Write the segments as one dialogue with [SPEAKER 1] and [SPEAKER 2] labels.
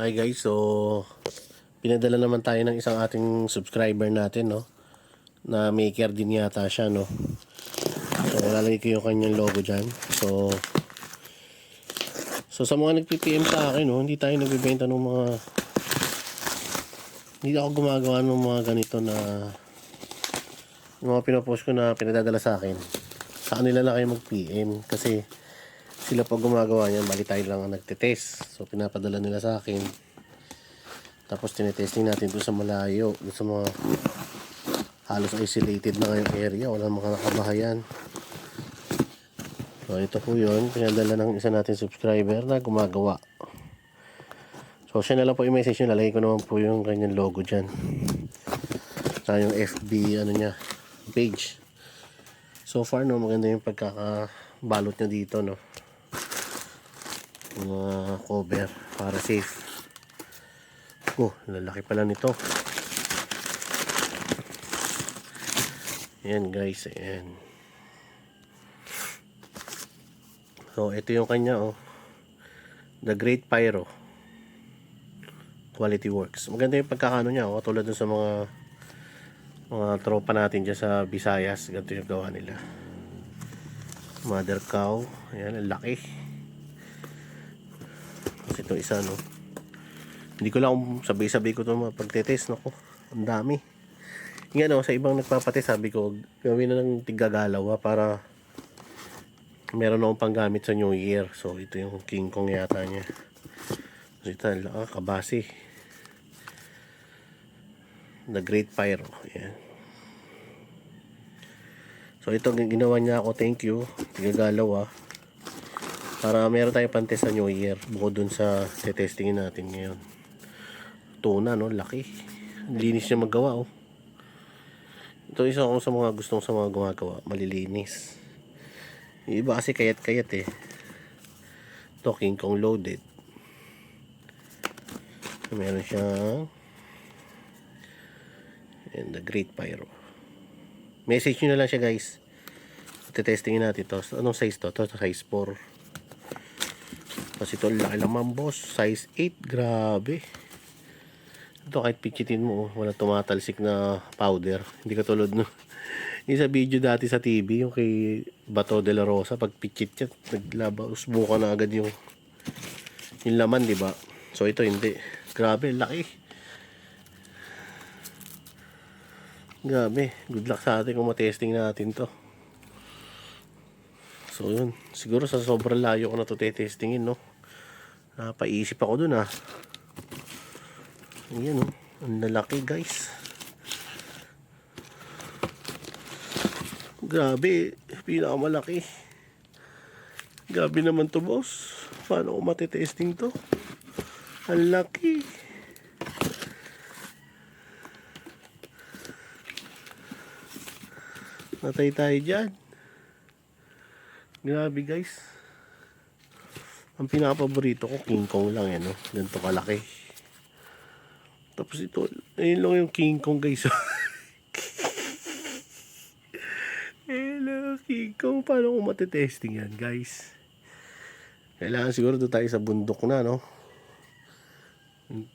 [SPEAKER 1] Hi guys, so pinadala naman tayo ng isang ating subscriber natin, no? Na maker din yata siya, no? So, lalagay ko yung kanyang logo dyan. So, so sa mga nagpi-PM sa akin, no? Hindi tayo nagbibenta ng mga hindi ako gumagawa ng mga ganito na yung mga pinopost ko na pinadadala sa akin. Sa kanila na kayo mag-PM kasi sila pa gumagawa niyan, bali tayo lang ang nagte-test. So, pinapadala nila sa akin. Tapos, tinetesting natin doon sa malayo, doon sa mga halos isolated na ngayong area. Walang mga nakabahayan. So, ito po yun. Pinadala ng isa natin subscriber na gumagawa. So, siya na lang po yung message nyo. Lalagay ko naman po yung kanyang logo dyan. Saka yung FB, ano niya, page. So far, no, maganda yung pagkakabalot niya dito, no. Mga cover para safe. Oh, lalaki pala nito. Ayan guys, ayan. So, ito yung kanya, oh. The Great Pyro. Quality Works. Maganda yung pagkakano niya, oh. Tulad dun sa mga mga tropa natin dyan sa Visayas. Ganito yung gawa nila. Mother cow. Ayan, laki. Ito isa, no. Hindi ko lang kung sabay-sabay ko ito pagtetest, no. Ang dami. Yung ano, sa ibang nagpapatest, sabi ko, gawin na ng tigagalaw, ha, para meron akong panggamit sa New Year. So, ito yung King Kong yata niya. So, ito, ah, kabasi. The Great Pyro. Ayan. So, ito ginawa niya ako. Thank you. Tigagalaw, ah. Para meron tayong pantest sa New Year. Bukod dun sa testingin natin ngayon. Tuna, no? Laki. Linis niya magawa, oh. Ito isa ako sa mga gustong sa mga gumagawa. Malilinis. Yung iba kasi kayat-kayat eh. Ito, King Kong loaded. Meron siyang and the Great Pyro. Message nyo na lang siya guys. Testingin natin to. Anong size to? To size 4. Kasi ito laki naman boss. Size 8. Grabe. Ito kahit pichitin mo. oh, Wala tumatalsik na powder. Hindi katulad no. Yung sa video dati sa TV. Yung kay Bato de la Rosa. Pag pichit yan. Naglaba. Usbuka na agad yung yung laman di ba? So ito hindi. Grabe. Laki. Grabe. Good luck sa atin kung matesting natin to. So yun. Siguro sa sobrang layo ko na to testingin no. Napaisip ako dun ah. Ayan oh. Ang lalaki guys. Grabe. Pinakamalaki. Grabe naman to boss. Paano ko matitesting to? Ang laki. Natay tayo dyan. Grabe guys. Ang pinakapaborito ko, King Kong lang yan, no? Ganito kalaki. Tapos ito, ayun lang yung King Kong guys. Hello, King Kong. Paano ko matitesting yan, guys? Kailangan siguro doon tayo sa bundok na, no?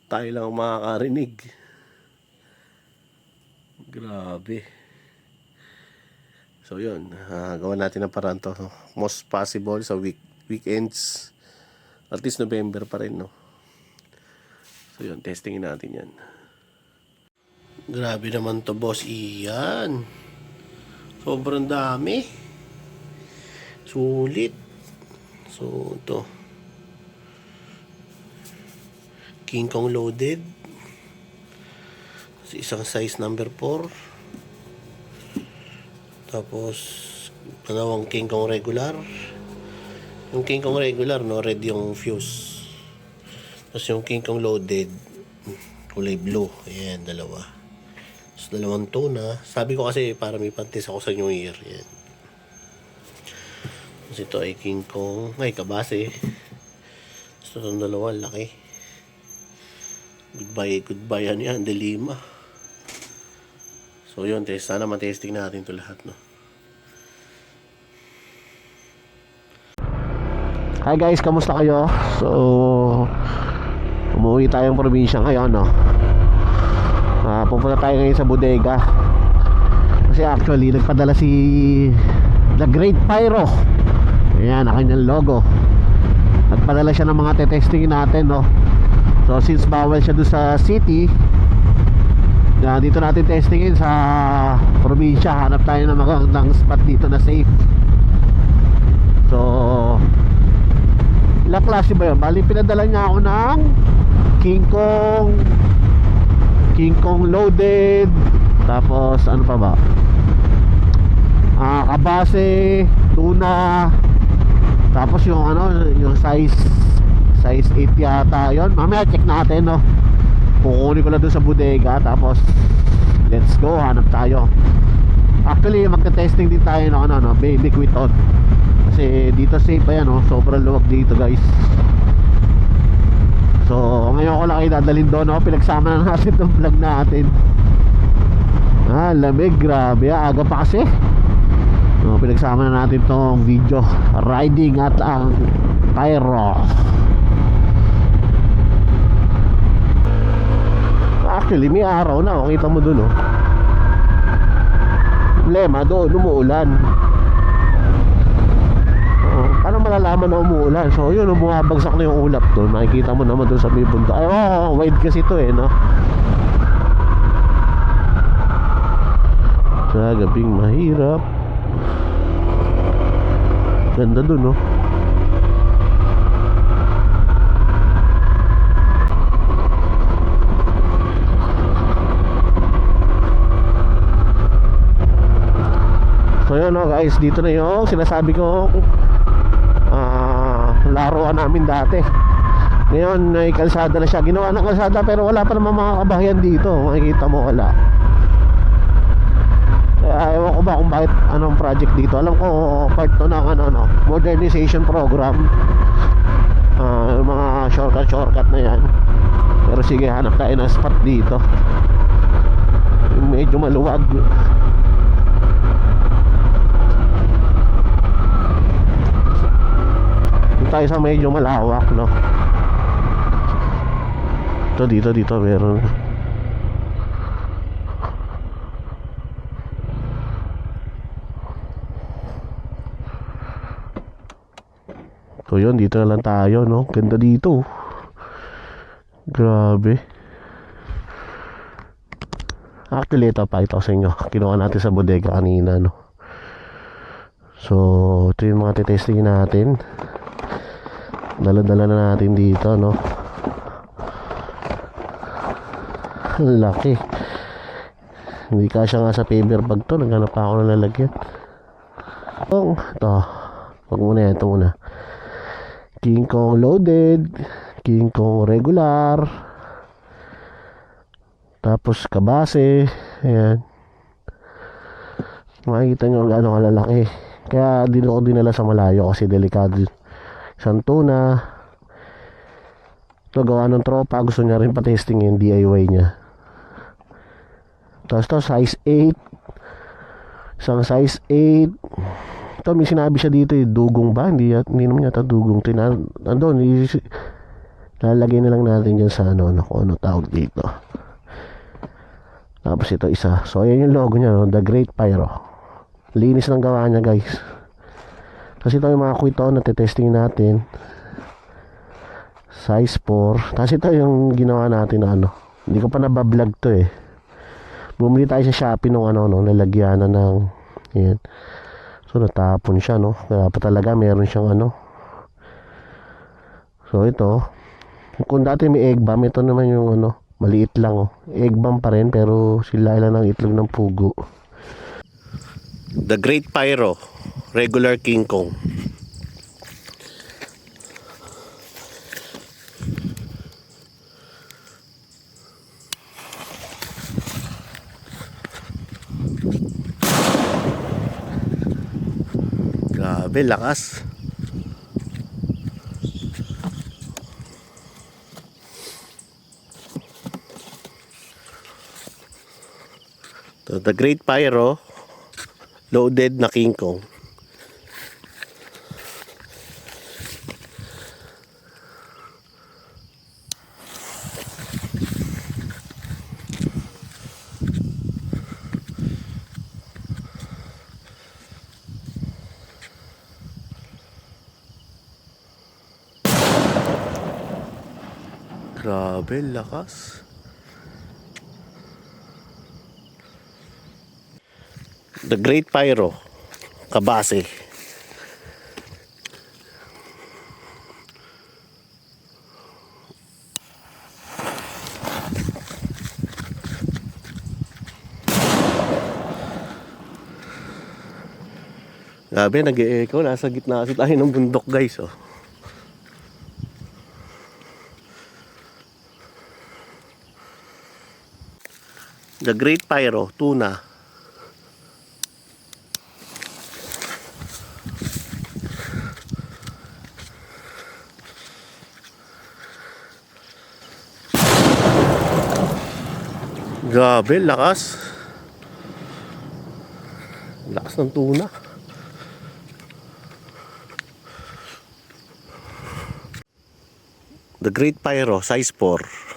[SPEAKER 1] Tayo lang ang makakarinig. Grabe. So yun, uh, gawa natin ang paraan to. Most possible sa week weekends. At least November pa rin, no? So yun, testingin natin yan. Grabe naman to, boss. Iyan. Sobrang dami. Sulit. So, ito. King Kong loaded. Isang size number 4. Tapos, dalawang King Kong regular. Yung King Kong regular, no, red yung fuse. Tapos yung King Kong loaded, kulay blue. Ayan, dalawa. Tapos dalawang tuna. Sabi ko kasi para may pantis ako sa New Year. Ayan. Tapos ito ay King Kong. Ay, kabase. Tapos itong dalawa, laki. Goodbye, goodbye yan yan. Delima. So yun, test. Sana matesting natin to lahat, no? Hi guys, kamusta kayo? So, umuwi tayong probinsya ngayon no? Ah, pupunta tayo ngayon sa bodega. Kasi actually nagpadala si The Great Pyro. Ayan ang kanyang logo. Nagpadala siya ng mga tetesting natin no? So since bawal siya doon sa city na dito natin testingin sa probinsya hanap tayo ng magandang spot dito na safe. So ilang klase ba yun? bali pinadala niya ako ng King Kong King Kong loaded tapos ano pa ba? Ah kabase tuna tapos yung ano yung size size 8 yata yon mamaya check natin no? Kukunin ko lang doon sa bodega tapos let's go hanap tayo. Actually magte-testing din tayo ng ano no? Baby quiton kasi dito safe pa yan no sobrang luwag dito guys So, ngayon ko lang kayo dadalhin doon, no? Pinagsama na natin itong vlog natin. Ah, lamig, grabe. ah. Aga pa kasi. So, pinagsama na natin itong video. Riding at ang pyro. Actually, may araw na. oh. Kita mo doon, oh. Problema, doon, umuulan. Paano malalaman na umuulan? So yun, bumabagsak na yung ulap doon, makikita mo naman doon sa may bundok. Ay, oh, wide kasi to eh, no? Sa gabing mahirap. Ganda doon, no? So yun no guys, dito na yung sinasabi ko ah laruan namin dati. Ngayon may kalsada na siya. Ginawa ng kalsada pero wala pa naman mga kabahayan dito. Makikita mo wala. Kaya ewan ko ba kung bakit anong project dito. Alam ko part to ng ano, no, modernization program. Ah, yung mga shortcut shortcut na yan. Pero sige hanap tayo ng spot dito. Medyo maluwag. Tayo sa medyo malawak, no? Ito, dito, dito, meron. So yun, dito na lang tayo, no? Ganda dito. Grabe. Actually, ito pa ito sa inyo. Kinuha natin sa bodega kanina, no? So, ito yung mga titestingin natin. Dala-dala na natin dito, no? Ang Laki. Hindi kasya nga sa paper bag to. Naghanap pa ako ng lalagyan. Ito. Ito. Huwag muna yan. Ito muna. King Kong loaded. King Kong regular. Tapos kabase. Ayan. Makikita nyo gaano kalalaki. Kaya di ko dinala sa malayo kasi delikado. Isang tuna. Ito gawa ng tropa. Gusto niya rin patesting yung DIY niya. Tapos to size 8. Isang size 8. Ito may sinabi siya dito eh, dugong ba? Hindi, hindi naman yata dugong. Tina, andun, i- lalagay na lang natin dyan sa ano, ano, kung ano tawag dito. Tapos ito isa. So ayan yung logo niya, no? The Great Pyro. Linis ng gawa niya guys. Kasi ito yung mga kwito na tetesting natin. Size 4. Tapos ito yung ginawa natin na ano. Hindi ko pa nabablog to eh. Bumili tayo sa Shopee nung ano, no, lalagyanan ng yan. So natapon siya no. Kaya pa talaga meron siyang ano. So ito, kung dati may egg bomb, ito naman yung ano, maliit lang oh. Egg bomb pa rin pero sila ilan ng itlog ng pugo. The Great Pyro, regular King Kong. Grabe, lakas. To the Great Pyro, loaded na King Kong. Grabe, lakas. The Great Pyro, kabase. Grabe, nag-e-echo. Nasa gitna kasi tayo ng bundok, guys. Oh. The Great Pyro, tuna. Grabe, lakas. Lakas ng tuna. The Great Pyro, size 4.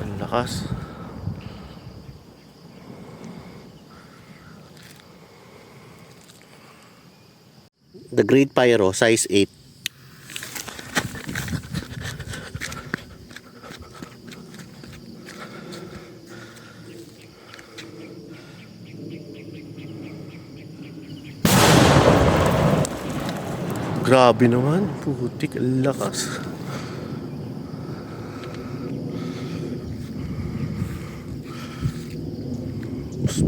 [SPEAKER 1] Ang lakas. The Great Pyro, size 8. Grabe naman, putik, lakas.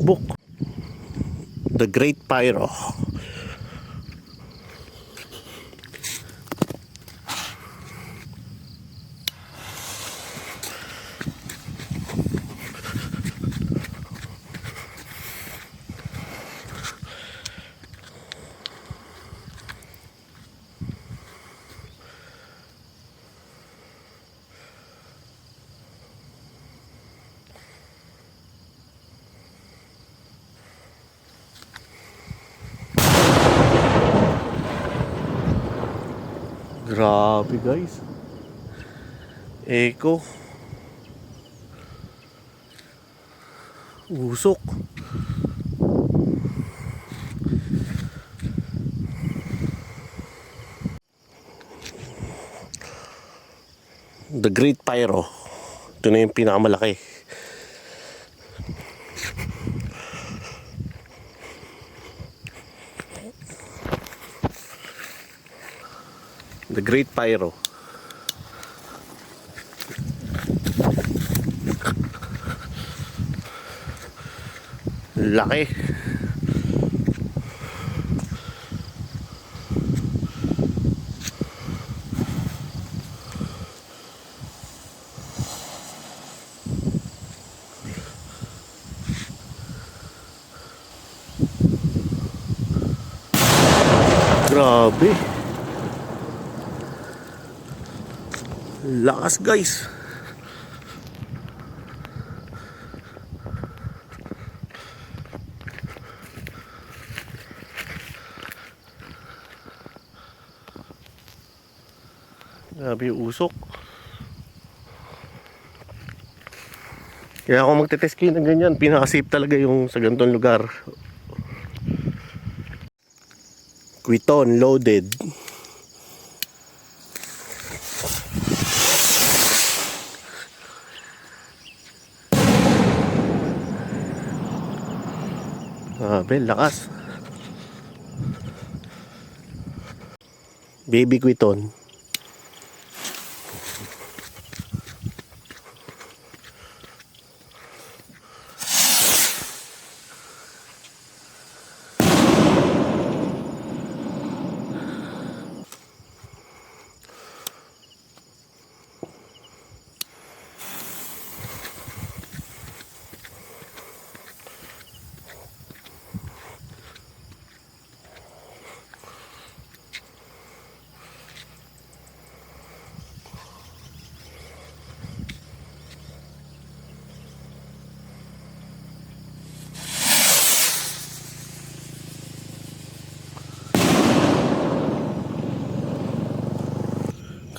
[SPEAKER 1] Usbok. The Great Pyro. Grabe guys. Echo. Usok. The Great Pyro. Ito na yung pinakamalaki. The Great Pyro. Laki. Grabe. Lakas guys. Grabe yung usok. Kaya ako magte-test kayo ng ganyan, pinaka-safe talaga yung sa ganitong lugar. Quiton loaded. Grabe, lakas. Baby Quiton.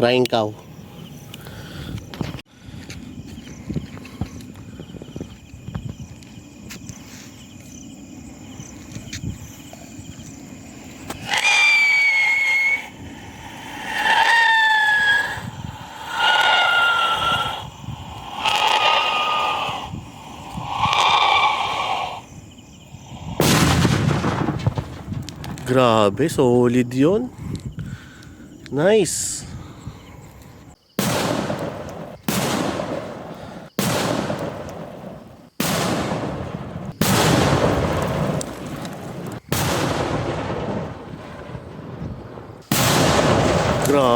[SPEAKER 1] Crying cow. Grabe, solid yon. Nice.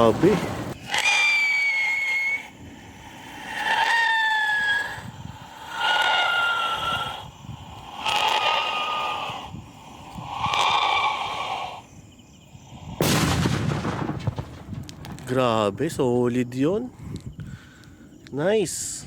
[SPEAKER 1] Grabe. Grabe, solid yon. Nice.